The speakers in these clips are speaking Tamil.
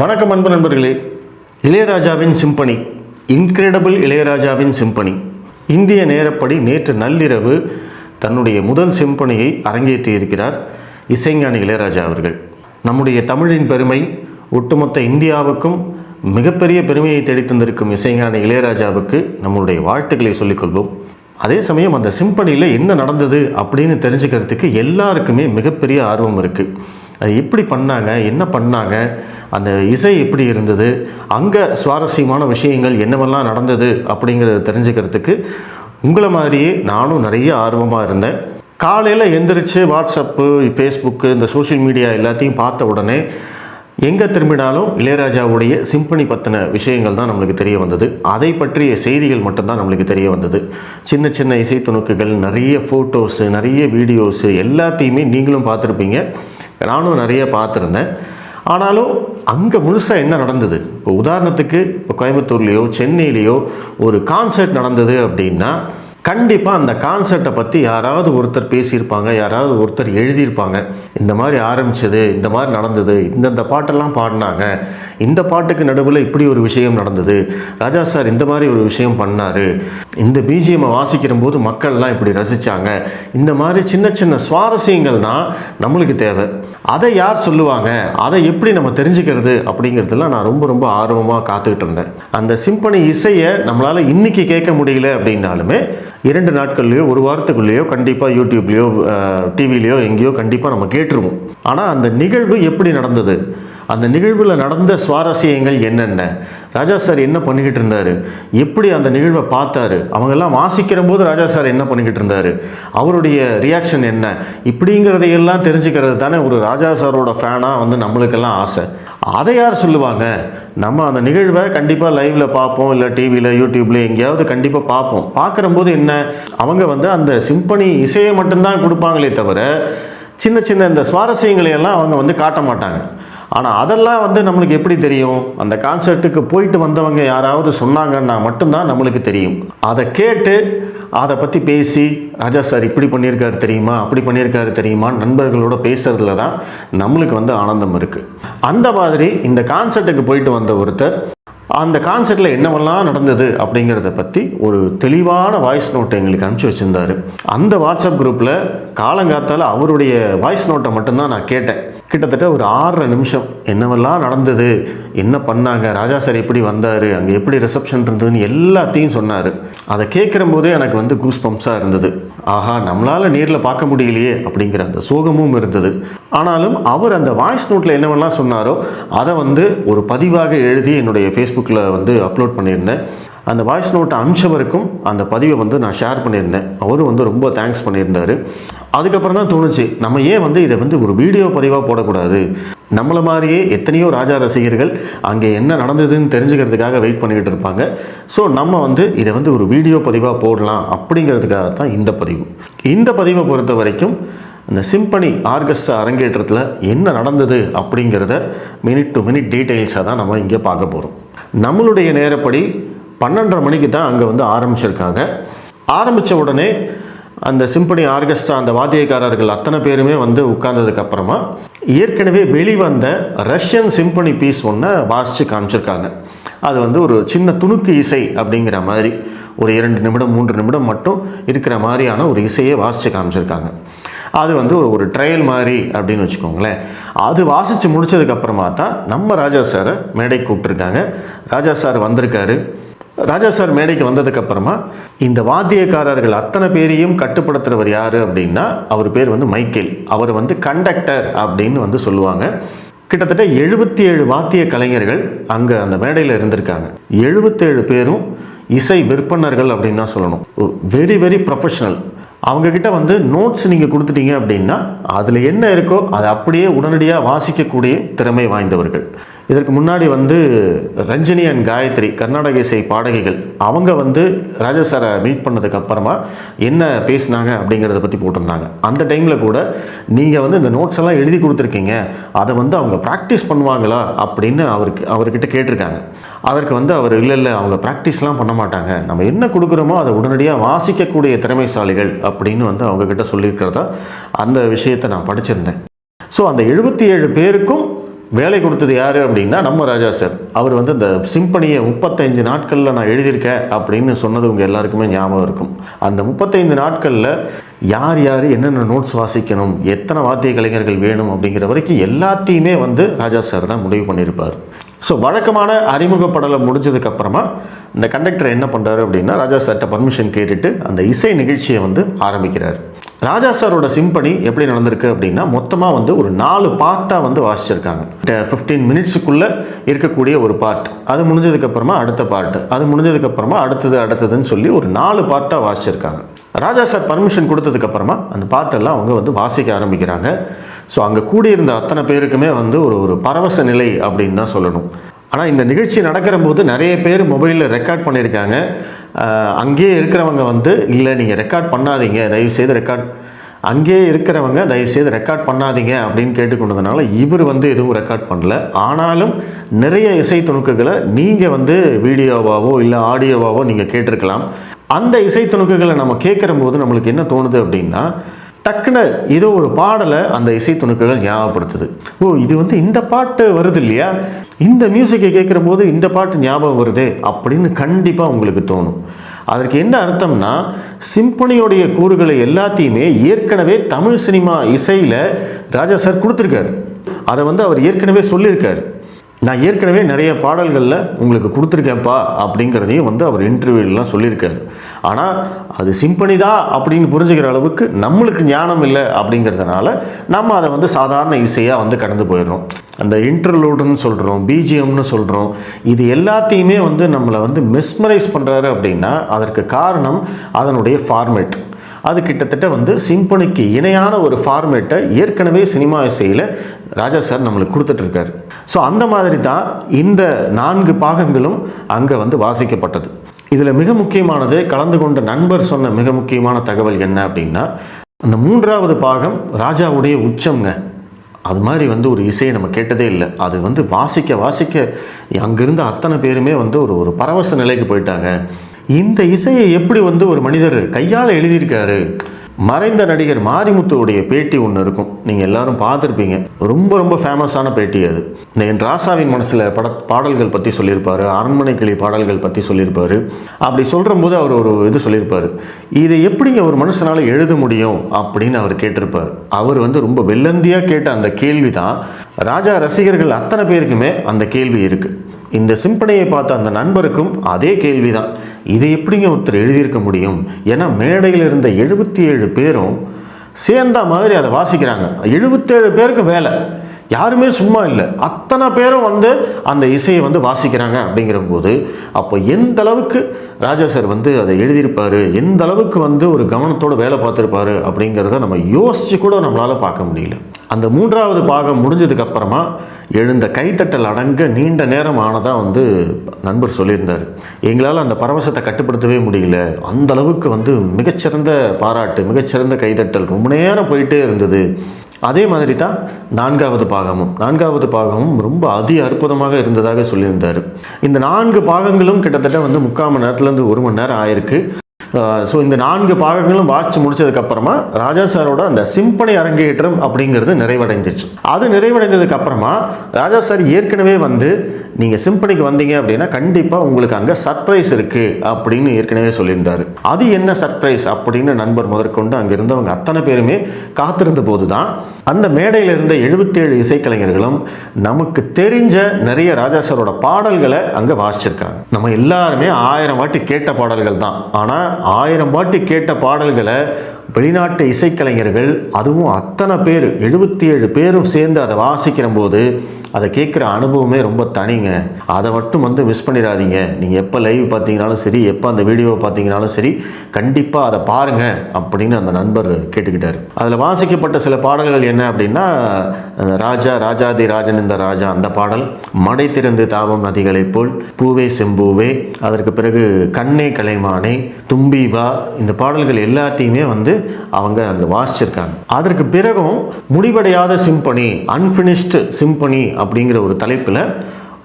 வணக்கம் அன்பு நண்பர்களே. இளையராஜாவின் சிம்பனி இன்கிரெடபிள் இளையராஜாவின் சிம்பனி. இந்திய நேரப்படி நேற்று நள்ளிரவு தன்னுடைய முதல் சிம்பனியை அரங்கேற்றியிருக்கிறார் இசைஞானி இளையராஜா அவர்கள். நம்முடைய தமிழின் பெருமை ஒட்டுமொத்த இந்தியாவுக்கும் மிகப்பெரிய பெருமையை தேடித்தந்திருக்கும் இசைஞானி இளையராஜாவுக்கு நம்மளுடைய வாழ்த்துக்களை சொல்லிக்கொள்வோம். அதே சமயம் அந்த சிம்பனியில் என்ன நடந்தது அப்படின்னு தெரிஞ்சுக்கிறதுக்கு எல்லாருக்குமே மிகப்பெரிய ஆர்வம் இருக்குது அது எப்படி பண்ணாங்க என்ன பண்ணாங்க அந்த இசை எப்படி இருந்தது அங்கே சுவாரஸ்யமான விஷயங்கள் என்னவெல்லாம் நடந்தது அப்படிங்கிறத தெரிஞ்சுக்கிறதுக்கு உங்களை மாதிரியே நானும் நிறைய ஆர்வமாக இருந்தேன். காலையில் எந்திரிச்சு வாட்ஸ்அப்பு ஃபேஸ்புக்கு இந்த சோஷியல் மீடியா எல்லாத்தையும் பார்த்த உடனே எங்கே திரும்பினாலும் இளையராஜாவுடைய சிம்பனி பற்றின விஷயங்கள் தான் நம்மளுக்கு தெரிய வந்தது. அதை பற்றிய செய்திகள் மட்டும்தான் நம்மளுக்கு தெரிய வந்தது. சின்ன சின்ன இசை துணுக்குகள் நிறைய ஃபோட்டோஸு நிறைய வீடியோஸு எல்லாத்தையுமே நீங்களும் பார்த்துருப்பீங்க. நானும் நிறைய பார்த்துருந்தேன். ஆனாலும் அங்கே முழுசாக என்ன நடந்தது? இப்போ உதாரணத்துக்கு இப்போ கோயம்புத்தூர்லேயோ சென்னையிலேயோ ஒரு கான்சர்ட் நடந்தது அப்படின்னா கண்டிப்பாக அந்த கான்செர்ட்டை பற்றி யாராவது ஒருத்தர் பேசியிருப்பாங்க யாராவது ஒருத்தர் எழுதியிருப்பாங்க. இந்த மாதிரி ஆரம்பிச்சது இந்த மாதிரி நடந்தது இந்தந்த பாட்டெல்லாம் பாடினாங்க. இந்த பாட்டுக்கு நடுவில் இப்படி ஒரு விஷயம் நடந்தது. ராஜா சார் இந்த மாதிரி ஒரு விஷயம் பண்ணார். இந்த பிஜிஎம்மை வாசிக்கிற போது மக்கள்லாம் இப்படி ரசித்தாங்க இந்த மாதிரி சின்ன சின்ன சுவாரஸ்யங்கள் தான் நம்மளுக்கு தேவை. அதை யார் சொல்லுவாங்க? அதை எப்படி நம்ம தெரிஞ்சுக்கிறது அப்படிங்கிறதுலாம் நான் ரொம்ப ரொம்ப ஆர்வமாக காத்துக்கிட்டு இருந்தேன். அந்த சிம்பனி இசையை நம்மளால் இன்றைக்கி கேட்க முடியல அப்படின்னாலுமே இரண்டு நாட்கள்லையோ ஒரு வாரத்துக்குள்ளேயோ கண்டிப்பாக யூடியூப்லேயோ டிவிலேயோ எங்கேயோ கண்டிப்பாக நம்ம கேட்டுருவோம். ஆனால் அந்த நிகழ்வு எப்படி நடந்தது? அந்த நிகழ்வில் நடந்த சுவாரஸ்யங்கள் என்னென்ன? ராஜா சார் என்ன பண்ணிக்கிட்டு இருந்தார்? எப்படி அந்த நிகழ்வை பார்த்தாரு? அவங்கெல்லாம் வாசிக்கிற போது ராஜா சார் என்ன பண்ணிக்கிட்டு இருந்தார்? அவருடைய ரியாக்ஷன் என்ன? இப்படிங்கிறதையெல்லாம் தெரிஞ்சுக்கிறது தானே ஒரு ராஜா சாரோட ஃபேனாக வந்து நம்மளுக்கெல்லாம் ஆசை. அதை யார் சொல்லுவாங்க? நம்ம அந்த நிகழ்வை கண்டிப்பாக லைவில் பார்ப்போம் இல்லை டிவியில் யூடியூப்ல எங்கேயாவது கண்டிப்பாக பார்ப்போம். பார்க்குறம்போது என்ன? அவங்க வந்து அந்த சிம்பனி இசையை மட்டும்தான் கொடுப்பாங்களே தவிர சின்ன சின்ன இந்த சுவாரஸ்யங்களையெல்லாம் அவங்க வந்து காட்ட மாட்டாங்க. ஆனால் அதெல்லாம் வந்து நம்மளுக்கு எப்படி தெரியும்? அந்த கான்சர்ட்டுக்கு போயிட்டு வந்தவங்க யாராவது சொன்னாங்கன்னா மட்டும்தான் நம்மளுக்கு தெரியும். அதை கேட்டு அதை பற்றி பேசி ராஜா சார் இப்படி பண்ணியிருக்காரு தெரியுமா? அப்படி பண்ணியிருக்காரு தெரியுமா? நண்பர்களோட பேசுகிறதுல தான் நம்மளுக்கு வந்து ஆனந்தம் இருக்குது அந்த மாதிரி இந்த கான்சர்ட்டுக்கு போயிட்டு வந்த ஒருத்தர் அந்த கான்சர்ட்டில் என்னவெல்லாம் நடந்தது அப்படிங்கிறத பற்றி ஒரு தெளிவான வாய்ஸ் நோட்டை எங்களுக்கு அனுப்பிச்சி வச்சுருந்தாரு. அந்த வாட்ஸ்அப் குரூப்பில் காலங்காத்தால் அவருடைய வாய்ஸ் நோட்டை மட்டும்தான் நான் கேட்டேன். கிட்டத்தட்ட ஒரு ஆறரை நிமிஷம். என்னவெல்லாம் நடந்தது? என்ன பண்ணாங்க? ராஜா சார் எப்படி வந்தார்? அங்கே எப்படி ரிசப்ஷன் இருந்ததுன்னு எல்லாத்தையும் சொன்னார். அதை கேட்குற போதே எனக்கு வந்து கூஸ் பம்ப்ஸாக இருந்தது. ஆஹா நம்மளால் நேரில் பார்க்க முடியலையே அப்படிங்கிற அந்த சோகமும் இருந்தது. ஆனாலும் அவர் அந்த வாய்ஸ் நோட்டில் என்னவெல்லாம் சொன்னாரோ அதை வந்து ஒரு பதிவாக எழுதி என்னுடைய ஃபேஸ்புக்கில் வந்து அப்லோட் பண்ணியிருந்தேன். அந்த வாய்ஸ் நோட்டை அமிச்சவருக்கும் அந்த பதிவை வந்து நான் ஷேர் பண்ணியிருந்தேன். அவரும் வந்து ரொம்ப தேங்க்ஸ் பண்ணியிருந்தார். அதுக்கப்புறம் தான் தோணுச்சு நம்ம ஏன் வந்து இதை வந்து ஒரு வீடியோ பதிவாக போடக்கூடாது? நம்மளை மாதிரியே எத்தனையோ ராஜா ரசிகர்கள் அங்கே என்ன நடந்ததுன்னு தெரிஞ்சுக்கிறதுக்காக வெயிட் பண்ணிக்கிட்டு இருப்பாங்க. ஸோ நம்ம வந்து இதை வந்து ஒரு வீடியோ பதிவாக போடலாம் அப்படிங்கிறதுக்காக தான் இந்த பதிவு. இந்த பதிவை பொறுத்த வரைக்கும் இந்த சிம்பனி ஆர்கெஸ்ட்ரா அரங்கேற்றத்தில் என்ன நடந்தது அப்படிங்கிறத மினிட் டு மினிட் டீட்டெயில்ஸாக தான் நம்ம இங்கே பார்க்க போகிறோம் நம்மளுடைய நேரப்படி பன்னெண்டரை மணிக்கு தான் அங்கே வந்து ஆரம்பிச்சிருக்காங்க. ஆரம்பித்த உடனே அந்த சிம்பனி ஆர்கெஸ்ட்ரா அந்த வாத்தியக்காரர்கள் அத்தனை பேருமே வந்து உட்கார்ந்ததுக்கப்புறமா ஏற்கனவே வெளிவந்த ரஷ்யன் சிம்பனி பீஸ் ஒன்றை வாசித்து காமிச்சிருக்காங்க. அது வந்து ஒரு சின்ன துணுக்கு இசை அப்படிங்கிற மாதிரி ஒரு இரண்டு நிமிடம் மூன்று நிமிடம் மட்டும் இருக்கிற மாதிரியான ஒரு இசையை வாசித்து காமிச்சிருக்காங்க. அது வந்து ஒரு ஒரு ட்ரையல் மாதிரி அப்படின்னு வச்சுக்கோங்களேன். அது வாசித்து முடிச்சதுக்கப்புறமா தான் நம்ம ராஜா சாரை மேடை கூப்பிட்ருக்காங்க ராஜா சார் வந்திருக்காரு. ராஜா சார் மேடைக்கு வந்ததுக்கப்புறமா இந்த வாத்தியக்காரர்கள் அத்தனை பேரையும் கட்டுப்படுத்துறவர் யார் அப்படின்னா அவர் பேர் வந்து மைக்கேல். அவர் வந்து கண்டக்டர் அப்படின்னு வந்து சொல்லுவாங்க. கிட்டத்தட்ட எழுபத்தி ஏழு வாத்திய கலைஞர்கள் அங்கே அந்த மேடையில் இருந்திருக்காங்க. எழுபத்தேழு பேரும் இசை விற்பனர்கள் அப்படின்னு தான் சொல்லணும். வெரி வெரி ப்ரொஃபஷனல் அவங்கக்கிட்ட வந்து நோட்ஸ் நீங்கள் கொடுத்துட்டீங்க அப்படின்னா அதில் என்ன இருக்கோ அதை அப்படியே உடனடியாக வாசிக்கக்கூடிய திறமை வாய்ந்தவர்கள். இதற்கு முன்னாடி வந்து ரஞ்சினி அண்ட் காயத்ரி கர்நாடக இசை பாடகிகள் அவங்க வந்து ராஜா சாரை மீட் பண்ணதுக்கு அப்புறமா என்ன பேசினாங்க அப்படிங்கிறத பற்றி போட்டிருந்தாங்க. அந்த டைமில் கூட நீங்கள் வந்து இந்த நோட்ஸ் எல்லாம் எழுதி கொடுத்துருக்கீங்க. அதை வந்து அவங்க ப்ராக்டிஸ் பண்ணுவாங்களா அப்படின்னு அவருக்கு அவர்கிட்ட கேட்டிருக்காங்க. அதற்கு வந்து அவர் இல்லை இல்லை அவங்க ப்ராக்டிஸ்லாம் பண்ண மாட்டாங்க. நம்ம என்ன கொடுக்குறோமோ அதை உடனடியாக வாசிக்கக்கூடிய திறமைசாலிகள் அப்படின்னு வந்து அவங்கக்கிட்ட சொல்லியிருக்கிறதா அந்த விஷயத்தை நான் படிச்சிருந்தேன். ஸோ அந்த எழுபத்தி ஏழு பேருக்கும் வேலை கொடுத்தது யார் அப்படின்னா நம்ம ராஜா சார். அவர் வந்து இந்த சிம்பனியை முப்பத்தைந்து நாட்களில் நான் எழுதியிருக்கேன் அப்படின்னு சொன்னது உங்கள் எல்லாருக்குமே ஞாபகம் இருக்கும். அந்த முப்பத்தைந்து நாட்களில் யார் யார் என்னென்ன நோட்ஸ் வாசிக்கணும் எத்தனை வாத்திய கலைஞர்கள் வேணும் அப்படிங்கிற வரைக்கும் எல்லாத்தையுமே வந்து ராஜா சார் தான் முடிவு பண்ணியிருப்பார். ஸோ வழக்கமான அறிமுகப்படலை முடிஞ்சதுக்கப்புறமா இந்த கண்டக்டர் என்ன பண்ணுறாரு அப்படின்னா ராஜா சார்கிட்ட பர்மிஷன் கேட்டுட்டு அந்த இசை நிகழ்ச்சியை வந்து ஆரம்பிக்கிறார். ராஜா சாரோட சிம்பனி எப்படி நடந்திருக்கு அப்படின்னா மொத்தமாக வந்து ஒரு நாலு பார்ட்டாக வந்து வாசிச்சிருக்காங்க. ஃபிஃப்டீன் மினிட்ஸுக்குள்ளே இருக்கக்கூடிய ஒரு பார்ட் அது முடிஞ்சதுக்கப்புறமா அடுத்த பார்ட் அது முடிஞ்சதுக்கப்புறமா அடுத்தது அடுத்ததுன்னு சொல்லி ஒரு நாலு பார்ட்டாக வாசிச்சிருக்காங்க. ராஜா சார் பர்மிஷன் கொடுத்ததுக்கப்புறமா அந்த பாட்டெல்லாம் அவங்க வந்து வாசிக்க ஆரம்பிக்கிறாங்க. ஸோ அங்கே கூடியிருந்த அத்தனை பேருக்குமே வந்து ஒரு ஒரு பரவச நிலை அப்படின்னு தான் சொல்லணும். ஆனால் இந்த நிகழ்ச்சி நடக்கிற போது நிறைய பேர் மொபைலில் ரெக்கார்ட் பண்ணியிருக்காங்க. அங்கேயே இருக்கிறவங்க வந்து இல்லை நீங்கள் ரெக்கார்ட் பண்ணாதீங்க தயவுசெய்து ரெக்கார்ட் அங்கேயே இருக்கிறவங்க தயவுசெய்து ரெக்கார்ட் பண்ணாதீங்க அப்படின்னு கேட்டுக்கொண்டதுனால இவர் வந்து எதுவும் ரெக்கார்ட் பண்ணல. ஆனாலும் நிறைய இசை துணுக்குகளை நீங்கள் வந்து வீடியோவாவோ இல்லை ஆடியோவாவோ நீங்கள் கேட்டிருக்கலாம். அந்த இசை துணுக்குகளை நம்ம கேட்குற போது நம்மளுக்கு என்ன தோணுது அப்படின்னா டக்குன்னு ஏதோ ஒரு பாடலை அந்த இசை துணுக்குகள் ஞாபகப்படுத்துது. ஓ இது வந்து இந்த பாட்டு வருது இல்லையா? இந்த மியூசிக்கை கேட்குற போது இந்த பாட்டு ஞாபகம் வருது அப்படின்னு கண்டிப்பாக உங்களுக்கு தோணும். அதற்கு என்ன அர்த்தம்னா சிம்பனியோடைய கூறுகளை எல்லாத்தையுமே ஏற்கனவே தமிழ் சினிமா இசையில் ராஜா சார் கொடுத்துருக்காரு. அதை வந்து அவர் ஏற்கனவே சொல்லியிருக்காரு. நான் ஏற்கனவே நிறைய பாடல்களில் உங்களுக்கு கொடுத்துருக்கேன்ப்பா அப்படிங்கிறதையும் வந்து அவர் இன்டர்வியூலாம் சொல்லியிருக்காரு. ஆனால் அது சிம்பனி தான் அப்படின்னு புரிஞ்சுக்கிற அளவுக்கு நம்மளுக்கு ஞானம் இல்லை அப்படிங்கிறதுனால நம்ம அதை வந்து சாதாரண இசையாக வந்து கடந்து போயிடுறோம். அந்த இன்டர்லூடுன்னு சொல்கிறோம் பிஜிஎம்னு சொல்கிறோம் இது எல்லாத்தையுமே வந்து நம்மளை வந்து மெஸ்மரைஸ் பண்ணுறாரு அப்படின்னா அதற்கு காரணம் அதனுடைய ஃபார்மேட் அது கிட்டத்தட்ட வந்து சிம்பனிக்கு இணையான ஒரு ஃபார்மேட்டை ஏற்கனவே சினிமா இசையில் ராஜா சார் நம்மளுக்கு கொடுத்துட்ருக்காரு ஸோ அந்த மாதிரி தான் இந்த நான்கு பாகங்களும் அங்கே வந்து வாசிக்கப்பட்டது. இதில் மிக முக்கியமானது கலந்து கொண்ட நண்பர் சொன்ன மிக முக்கியமான தகவல் என்ன அப்படின்னா அந்த மூன்றாவது பாகம் ராஜாவுடைய உச்சம்ங்க. அது மாதிரி வந்து ஒரு இசையை நம்ம கேட்டதே இல்லை. அது வந்து வாசிக்க வாசிக்க அங்கிருந்த அத்தனை பேருமே வந்து ஒரு ஒரு பரவச நிலைக்கு போயிட்டாங்க. இந்த இசையை எப்படி வந்து ஒரு மனிதர் கையால் எழுதியிருக்காரு? மறைந்த நடிகர் மாரிமுத்துவுடைய பேட்டி ஒன்று இருக்கும். நீங்கள் எல்லாரும் பார்த்துருப்பீங்க. ரொம்ப ரொம்ப ஃபேமஸான பேட்டி அது. இந்த என் ராசாவின் மனசில் பட பாடல்கள் பற்றி சொல்லியிருப்பார் அரண்மனை கிளி பாடல்கள் பற்றி சொல்லியிருப்பார். அப்படி சொல்கிற போது அவர் ஒரு இது சொல்லியிருப்பார். இதை எப்படிங்க ஒரு மனுஷனால் எழுத முடியும் அப்படின்னு அவர் கேட்டிருப்பார். அவர் வந்து ரொம்ப வெள்ளந்தியாக கேட்ட அந்த கேள்வி தான் ராஜா ரசிகர்கள் அத்தனை பேருக்குமே அந்த கேள்வி இருக்குது இந்த சிம்பனையை பார்த்த அந்த நண்பருக்கும் அதே கேள்விதான். இதை எப்படிங்க ஒருத்தர் எழுதியிருக்க முடியும்? ஏன்னா மேடையில் இருந்த எழுபத்தி ஏழு பேரும் சேர்ந்த மாதிரி அதை வாசிக்கிறாங்க. எழுபத்தேழு பேருக்கு வேலை. யாருமே சும்மா இல்லை. அத்தனை பேரும் வந்து அந்த இசையை வந்து வாசிக்கிறாங்க அப்படிங்கிறபோது அப்போ எந்த அளவுக்கு ராஜா சார் வந்து அதை எழுதியிருப்பாரு எந்த அளவுக்கு வந்து ஒரு கவனத்தோடு வேலை பார்த்துருப்பாரு அப்படிங்கிறத நம்ம யோசிச்சு கூட நம்மளால் பார்க்க முடியல. அந்த மூன்றாவது பாகம் முடிஞ்சதுக்கு அப்புறமா எழுந்த கைத்தட்டல் அடங்க நீண்ட நேரம் ஆனதாக வந்து நண்பர் சொல்லியிருந்தார். எங்களால் அந்த பரவசத்தை கட்டுப்படுத்தவே முடியல. அந்த அளவுக்கு வந்து மிகச்சிறந்த பாராட்டு மிகச்சிறந்த கைதட்டல் ரொம்ப நேரம் போயிட்டே இருந்தது. அதே மாதிரி தான் நான்காவது பாகமும். நான்காவது பாகமும் ரொம்ப அதி அற்புதமாக இருந்ததாக சொல்லியிருந்தார். இந்த நான்கு பாகங்களும் கிட்டத்தட்ட வந்து முக்கால் மணி நேரத்துலேருந்து ஒரு மணி நேரம் ஆயிருக்கு. ஸோ இந்த நான்கு பாகங்களும் வாசித்து முடிச்சதுக்கப்புறமா ராஜா சாரோட அந்த சிம்பனை அரங்கேற்றம் அப்படிங்கிறது நிறைவடைந்துச்சு அது நிறைவடைந்ததுக்கப்புறமா ராஜா சார் ஏற்கனவே வந்து நீங்கள் சிம்பனிக்கு வந்தீங்க அப்படின்னா கண்டிப்பாக உங்களுக்கு அங்கே சர்ப்ரைஸ் இருக்குது அப்படின்னு ஏற்கனவே சொல்லியிருந்தார். அது என்ன சர்ப்ரைஸ் அப்படின்னு நண்பர் முதற்கொண்டு அங்கே இருந்தவங்க அத்தனை பேருமே காத்திருந்த போது தான் அந்த மேடையில் இருந்த எழுபத்தேழு இசைக்கலைஞர்களும் நமக்கு தெரிஞ்ச நிறைய ராஜா சாரோட பாடல்களை அங்கே வாசிச்சிருக்காங்க. நம்ம எல்லாருமே ஆயிரம் வாட்டி கேட்ட பாடல்கள் தான். ஆனால் ஆயிரம் வாட்டி கேட்ட பாடல்களை வெளிநாட்டு இசைக்கலைஞர்கள் அதுவும் அத்தனை பேர் எழுபத்தி ஏழு பேரும் சேர்ந்து அதை வாசிக்கிற போது அதை கேட்குற அனுபவமே ரொம்ப தனிங்க. அதை மட்டும் வந்து மிஸ் பண்ணிடாதீங்க. நீங்கள் எப்போ லைவ் பார்த்தீங்கனாலும் சரி எப்போ அந்த வீடியோவை பார்த்தீங்கனாலும் சரி கண்டிப்பாக அதை பாருங்கள் அப்படின்னு அந்த நண்பர் கேட்டுக்கிட்டார். அதில் வாசிக்கப்பட்ட சில பாடல்கள் என்ன அப்படின்னா ராஜா ராஜாதி ராஜன் இந்த ராஜா அந்த பாடல் மடை திறந்து தாவம் நதிகளைப் போல் பூவே செம்பூவே அதற்கு பிறகு கண்ணே கலைமானே தும்பி வா இந்த பாடல்கள் எல்லாத்தையுமே வந்து அவங்க அங்கே வாசிச்சிருக்காங்க. அதற்கு பிறகும் முடிவடையாத சிம்பனி அன்பினிஷ்டு சிம்பனி அப்படிங்கிற ஒரு தலைப்பில்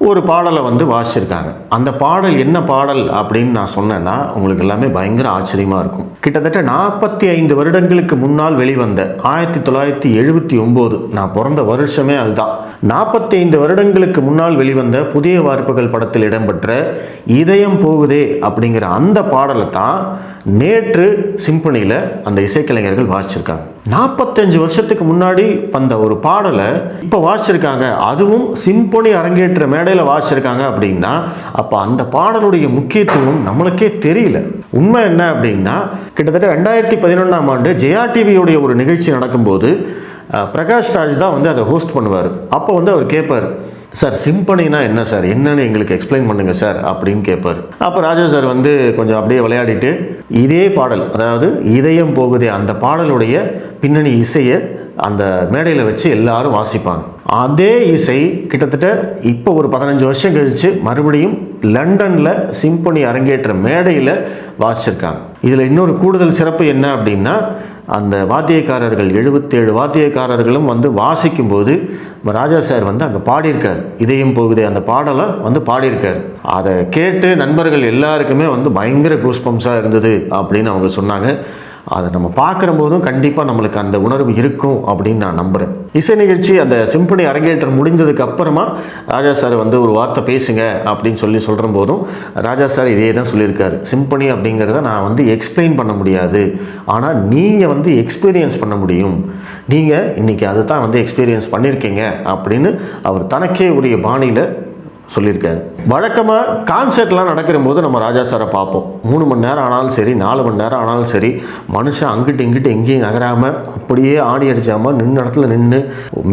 ஒரு பாடலை வந்து வாசிச்சிருக்காங்க. அந்த பாடல் என்ன பாடல் அப்படின்னு நான் சொன்னேன்னா உங்களுக்கு எல்லாமே பயங்கர ஆச்சரியமாக இருக்கும். கிட்டத்தட்ட நாற்பத்தி ஐந்து வருடங்களுக்கு முன்னால் வெளிவந்த ஆயிரத்தி தொள்ளாயிரத்தி எழுபத்தி ஒம்பது நான் பிறந்த வருஷமே அதுதான். நாற்பத்தி ஐந்து வருடங்களுக்கு முன்னால் வெளிவந்த புதிய வார்ப்புகள் படத்தில் இடம்பெற்ற இதயம் போகுதே அப்படிங்கிற அந்த பாடலை தான் நேற்று சிம்பனியில் அந்த இசைக்கலைஞர்கள் வாசிச்சிருக்காங்க. நாற்பத்தஞ்சு வருஷத்துக்கு முன்னாடி வந்த ஒரு பாடலை இப்போ வாசிச்சிருக்காங்க. அதுவும் சிம்பொனி அரங்கேற்ற மேடை மேடையில் வாசிச்சிருக்காங்க அப்படின்னா அப்போ அந்த பாடலுடைய முக்கியத்துவம் நம்மளுக்கே தெரியல. உண்மை என்ன அப்படின்னா கிட்டத்தட்ட ரெண்டாயிரத்தி பதினொன்றாம் ஆண்டு ஜெயா டிவியுடைய ஒரு நிகழ்ச்சி நடக்கும்போது பிரகாஷ் ராஜ் தான் வந்து அதை ஹோஸ்ட் பண்ணுவார். அப்போ வந்து அவர் கேட்பார் சார் சிம்பனினா என்ன சார்? என்னன்னு எங்களுக்கு எக்ஸ்பிளைன் பண்ணுங்கள் சார் அப்படின்னு கேட்பார் அப்போ ராஜா சார் வந்து கொஞ்சம் அப்படியே விளையாடிட்டு இதே பாடல் அதாவது இதயம் போகுதே அந்த பாடலுடைய பின்னணி இசையை அந்த மேடையில் வச்சு எல்லாரும் வாசிப்பாங்க. அதே இசை கிட்டத்தட்ட இப்போ ஒரு பதினஞ்சு வருஷம் கழித்து மறுபடியும் லண்டனில் சிம்பொனி அரங்கேற்ற மேடையில் வாசிச்சிருக்காங்க. இதில் இன்னொரு கூடுதல் சிறப்பு என்ன அப்படின்னா அந்த வாத்தியக்காரர்கள் எழுபத்தேழு வாத்தியக்காரர்களும் வந்து வாசிக்கும்போது ராஜா சார் வந்து அங்கே பாடியிருக்கார். இதயம் போகுதே அந்த பாடலை வந்து பாடியிருக்கார். அதை கேட்டு நண்பர்கள் எல்லாருக்குமே வந்து பயங்கர கூஸ்பம்ஸாக இருந்தது அப்படின்னு அவங்க சொன்னாங்க. அதை நம்ம பார்க்குற போதும் கண்டிப்பாக நம்மளுக்கு அந்த உணர்வு இருக்கும் அப்படின்னு நான் நம்புகிறேன் இசை நிகழ்ச்சி அந்த சிம்பனி அரங்கேற்றம் முடிந்ததுக்கு அப்புறமா ராஜா சார் வந்து ஒரு வார்த்தை பேசுங்க அப்படின்னு சொல்லி சொல்கிற போதும் ராஜா சார் இதே தான் சொல்லியிருக்காரு. சிம்பனி அப்படிங்கிறத நான் வந்து எக்ஸ்பிளைன் பண்ண முடியாது. ஆனால் நீங்கள் வந்து எக்ஸ்பீரியன்ஸ் பண்ண முடியும். நீங்கள் இன்றைக்கி அதை தான் வந்து எக்ஸ்பீரியன்ஸ் பண்ணியிருக்கீங்க அப்படின்னு அவர் தனக்கே உரிய பாணியில் சொல்லியிருக்காரு. வழக்கமாக கான்சர்ட்லாம் நடக்கிற போது நம்ம ராஜா சாரை பார்ப்போம். மூணு மணி நேரம் ஆனாலும் சரி நாலு மணி நேரம் ஆனாலும் சரி மனுஷன் அங்கிட்டு இங்கிட்டு எங்கேயும் நகராமல் அப்படியே ஆடி அடிச்சாமல் நின்று இடத்துல நின்று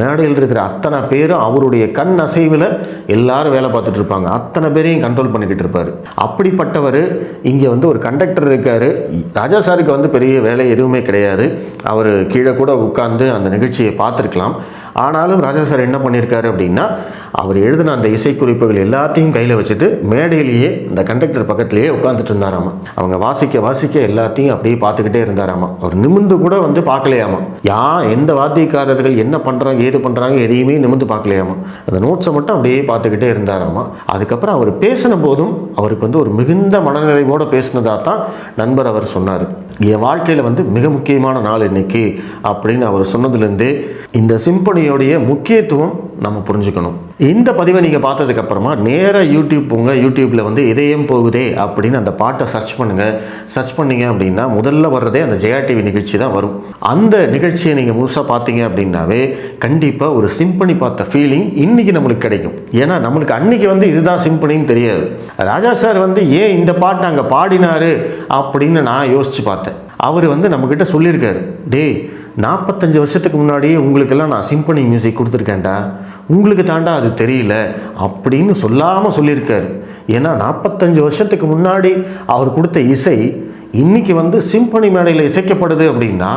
மேடையில் இருக்கிற அத்தனை பேரும் அவருடைய கண் அசைவில் எல்லாரும் வேலை பார்த்துட்டு இருப்பாங்க. அத்தனை பேரையும் கண்ட்ரோல் பண்ணிக்கிட்டு இருப்பார். அப்படிப்பட்டவர் இங்கே வந்து ஒரு கண்டக்டர் இருக்கார். ராஜா சாருக்கு வந்து பெரிய வேலை எதுவுமே கிடையாது. அவர் கீழே கூட உட்கார்ந்து அந்த நிகழ்ச்சியை பார்த்துருக்கலாம். ஆனாலும் ராஜா சார் என்ன பண்ணியிருக்காரு அப்படின்னா அவர் எழுதின அந்த இசைக்குறிப்புகள் எல்லாத்தையும் கையில் வச்சுட்டு மேடையிலேயே இந்த கண்டக்டர் பக்கத்துலேயே உட்காந்துட்டு இருந்தாராமா. அவங்க வாசிக்க வாசிக்க எல்லாத்தையும் அப்படியே பார்த்துக்கிட்டே இருந்தாராமா. அவர் நிமிந்து கூட வந்து பார்க்கலையாமா. யா எந்த வாத்தியக்காரர்கள் என்ன பண்ணுறாங்க ஏது பண்ணுறாங்க எதையுமே நிமிந்து பார்க்கலையாமா. அந்த நோட்ஸை மட்டும் அப்படியே பார்த்துக்கிட்டே இருந்தாராமா. அதுக்கப்புறம் அவர் பேசின போதும் அவருக்கு வந்து ஒரு மிகுந்த மனநிறைவோடு பேசினதாக தான் நண்பர் அவர் சொன்னார். என் வாழ்க்கையில் வந்து மிக முக்கியமான நாள் இன்னைக்கு அப்படின்னு அவர் சொன்னதுலேருந்தே இந்த சிம்பனியோடைய முக்கியத்துவம் நம்ம புரிஞ்சுக்கணும். இந்த பதிவை நீங்கள் பார்த்ததுக்கப்புறமா நேராக யூடியூப் போங்க. யூடியூப்பில் வந்து இதயம் போகுதே அப்படின்னு அந்த பாட்டை சர்ச் பண்ணுங்கள் சர்ச் பண்ணிங்க அப்படின்னா முதல்ல வர்றதே அந்த ஜெயா டிவி நிகழ்ச்சி தான் வரும். அந்த நிகழ்ச்சியை நீங்கள் முழுசாக பார்த்தீங்க அப்படின்னாவே கண்டிப்பாக ஒரு சிம்பனி பார்த்த ஃபீலிங் இன்றைக்கி நம்மளுக்கு கிடைக்கும். ஏன்னா நம்மளுக்கு அன்றைக்கி வந்து இதுதான் சிம்பனின்னு தெரியாது. ராஜா சார் வந்து ஏன் இந்த பாட்டை அங்கே பாடினாரு அப்படின்னு நான் யோசித்து பார்த்தேன். அவர் வந்து நம்மக்கிட்ட சொல்லியிருக்காரு. டேய் நாற்பத்தஞ்சு வருஷத்துக்கு முன்னாடியே உங்களுக்கெல்லாம் நான் சிம்பனி மியூசிக் கொடுத்துருக்கேன்டா. உங்களுக்கு தாண்டா அது தெரியல அப்படின்னு சொல்லாமல் சொல்லியிருக்கார். ஏன்னா நாற்பத்தஞ்சு வருஷத்துக்கு முன்னாடி அவர் கொடுத்த இசை இன்னைக்கு வந்து சிம்பனி மேடையில் இசைக்கப்படுது அப்படின்னா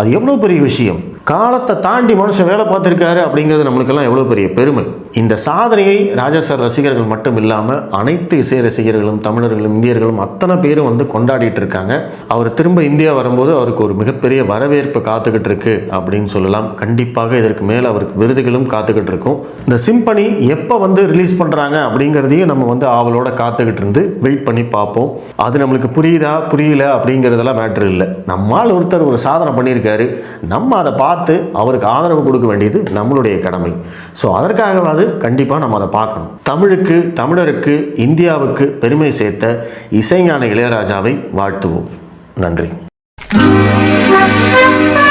அது எவ்வளோ பெரிய விஷயம்? காலத்தை தாண்டி மனுஷன் வேலை பார்த்துருக்காரு அப்படிங்கிறது நம்மளுக்கெல்லாம் எவ்வளோ பெரிய பெருமை. இந்த சாதனையை ராஜா சார் ரசிகர்கள் மட்டும் இல்லாமல் அனைத்து இசை ரசிகர்களும் தமிழர்களும் இந்தியர்களும் அத்தனை பேரும் வந்து கொண்டாடிட்டு இருக்காங்க. அவர் திரும்ப இந்தியா வரும்போது அவருக்கு ஒரு மிகப்பெரிய வரவேற்பு காத்துக்கிட்டு இருக்கு அப்படின்னு சொல்லலாம். கண்டிப்பாக இதற்கு மேலே அவருக்கு விருதுகளும் காத்துக்கிட்டு இருக்கும். இந்த சிம்பனி எப்போ வந்து ரிலீஸ் பண்ணுறாங்க அப்படிங்கிறதையும் நம்ம வந்து ஆவலோட காத்துக்கிட்டு இருந்து வெயிட் பண்ணி பார்ப்போம். அது நம்மளுக்கு புரியுதா புரியல அப்படிங்கிறதெல்லாம் மேட்ரு இல்லை. நம்மால் ஒருத்தர் ஒரு சாதனை பண்ணியிருக்காரு. நம்ம அதை பார்த்து பார்த்து அவருக்கு ஆதரவு கொடுக்க வேண்டியது நம்மளுடைய கடமை. ஸோ அதற்காகவாது கண்டிப்பாக நம்ம அதை பார்க்கணும். தமிழுக்கு தமிழருக்கு இந்தியாவுக்கு பெருமை சேர்த்த இசைஞான இளையராஜாவை வாழ்த்துவோம். நன்றி. Thank you.